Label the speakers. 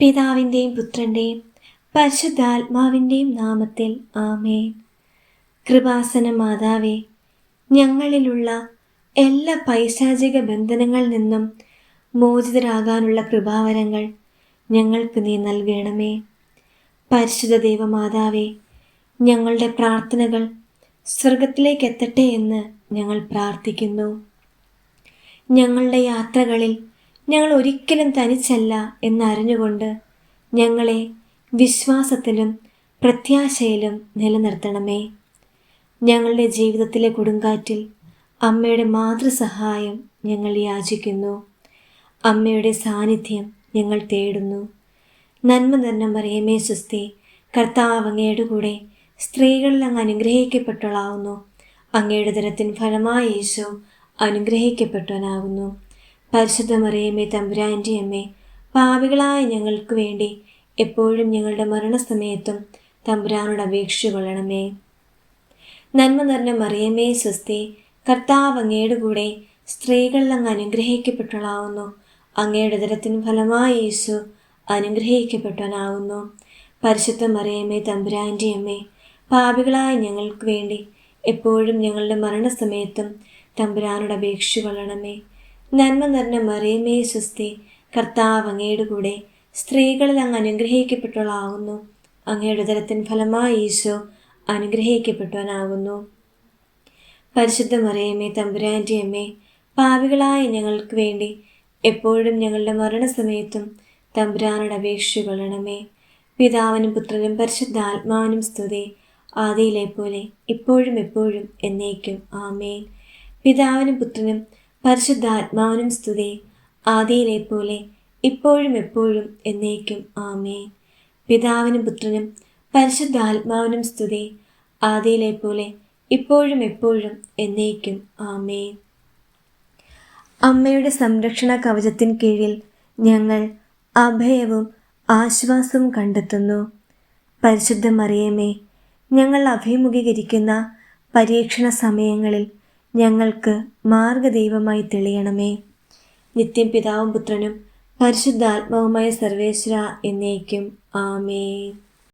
Speaker 1: പിതാവിന്റെയും പുത്രന്റെയും പരിശുദ്ധാത്മാവിന്റെയും നാമത്തിൽ ആമേൻ. കൃപാസന മാതാവേ ഞങ്ങളിലുള്ള എല്ലാ പൈശാചിക ബന്ധനങ്ങളിൽ നിന്നും മോചിതരാകാനുള്ള കൃപാവരങ്ങൾ ഞങ്ങൾക്ക് നീ നൽകണമേ. പരിശുദ്ധ ദൈവമാതാവേ ഞങ്ങളുടെ പ്രാർത്ഥനകൾ സ്വർഗത്തിലേക്ക് എത്തട്ടെ എന്ന് ഞങ്ങൾ പ്രാർത്ഥിക്കുന്നു. ഞങ്ങളുടെ യാത്രകളിൽ ഞങ്ങൾ ഒരിക്കലും തനിച്ചല്ല എന്നറിഞ്ഞുകൊണ്ട് ഞങ്ങളെ വിശ്വാസത്തിലും പ്രത്യാശയിലും നിലനിർത്തണമേ. ഞങ്ങളുടെ ജീവിതത്തിലെ കൊടുങ്കാറ്റിൽ അമ്മയുടെ മാതൃസഹായം ഞങ്ങൾ യാചിക്കുന്നു. അമ്മയുടെ സാന്നിധ്യം ഞങ്ങൾ തേടുന്നു. നന്മ നന്മ മറിയമേ സുസ്തി കർത്താവ് അങ്ങയുടെ കൂടെ സ്ത്രീകളിൽ അങ്ങ് അനുഗ്രഹിക്കപ്പെട്ടവളാവുന്നു. അങ്ങയുടെ തരത്തിൻ ഫലമായ യേശു അനുഗ്രഹിക്കപ്പെട്ടവനാകുന്നു. പരിശുദ്ധ മറിയമ്മേ തമ്പുരാന്റെ അമ്മേ പാപികളായ ഞങ്ങൾക്ക് വേണ്ടി എപ്പോഴും ഞങ്ങളുടെ മരണസമയത്തും തമ്പുരാനോട് അപേക്ഷിച്ചു കൊള്ളണമേ. നന്മ നിറഞ്ഞ മറിയമ്മേ സ്വസ്തി കർത്താവ് അങ്ങയുടെ കൂടെ സ്ത്രീകളിൽ അങ്ങ് അനുഗ്രഹിക്കപ്പെട്ടവളാവുന്നു. അങ്ങയുടെ ദരത്തിന് ഫലമായ യേശു അനുഗ്രഹിക്കപ്പെട്ടവനാവുന്നു. പരിശുദ്ധ മറിയമ്മേ തമ്പുരാന്റെ അമ്മേ പാപികളായ ഞങ്ങൾക്ക് വേണ്ടി എപ്പോഴും ഞങ്ങളുടെ മരണസമയത്തും തമ്പുരാനോട് അപേക്ഷിച്ചു കൊള്ളണമേ. നന്മ നിറഞ്ഞ മറിയമേ സ്വസ്തി കർത്താവ് അങ്ങയുടെ കൂടെ സ്ത്രീകളിൽ അങ്ങ് അനുഗ്രഹിക്കപ്പെട്ടവളാകുന്നു. അങ്ങയുടെ ഉദരത്തിൻ ഫലമായി ഈശോ അനുഗ്രഹിക്കപ്പെട്ടവനാകുന്നു. പരിശുദ്ധ മറിയമേ തമ്പുരാന്റെ അമ്മേ പാവികളായ ഞങ്ങൾക്ക് വേണ്ടി എപ്പോഴും ഞങ്ങളുടെ മരണസമയത്തും തമ്പുരാനോട് അപേക്ഷകളണമേ പിതാവിനും പുത്രനും പരിശുദ്ധ ആത്മാവിനും സ്തുതി ആദിയിലെ പോലെ ഇപ്പോഴും എപ്പോഴും എന്നേക്കും. ആമേൻ. പിതാവിനും പുത്രനും പരിശുദ്ധാത്മാവിനും സ്തുതി. ആദിയിലെ പോലെ ഇപ്പോഴും എപ്പോഴും എന്നേക്കും ആമേ പിതാവിനും പുത്രനും പരിശുദ്ധാത്മാവിനും സ്തുതി. ആദിയിലെ പോലെ ഇപ്പോഴും എപ്പോഴും എന്നേക്കും ആമേ അമ്മയുടെ സംരക്ഷണ കവചത്തിൻ കീഴിൽ ഞങ്ങൾ അഭയവും ആശ്വാസവും കണ്ടെത്തുന്നു. പരിശുദ്ധ മറിയമേ ഞങ്ങൾ അഭിമുഖീകരിക്കുന്ന പരീക്ഷണ സമയങ്ങളിൽ ഞങ്ങൾക്ക് മാർഗദൈവമായി തെളിയണമേ. നിത്യം പിതാവും പുത്രനും പരിശുദ്ധാത്മാവുമായ സർവേശ്വര എന്നേക്കും. ആമേ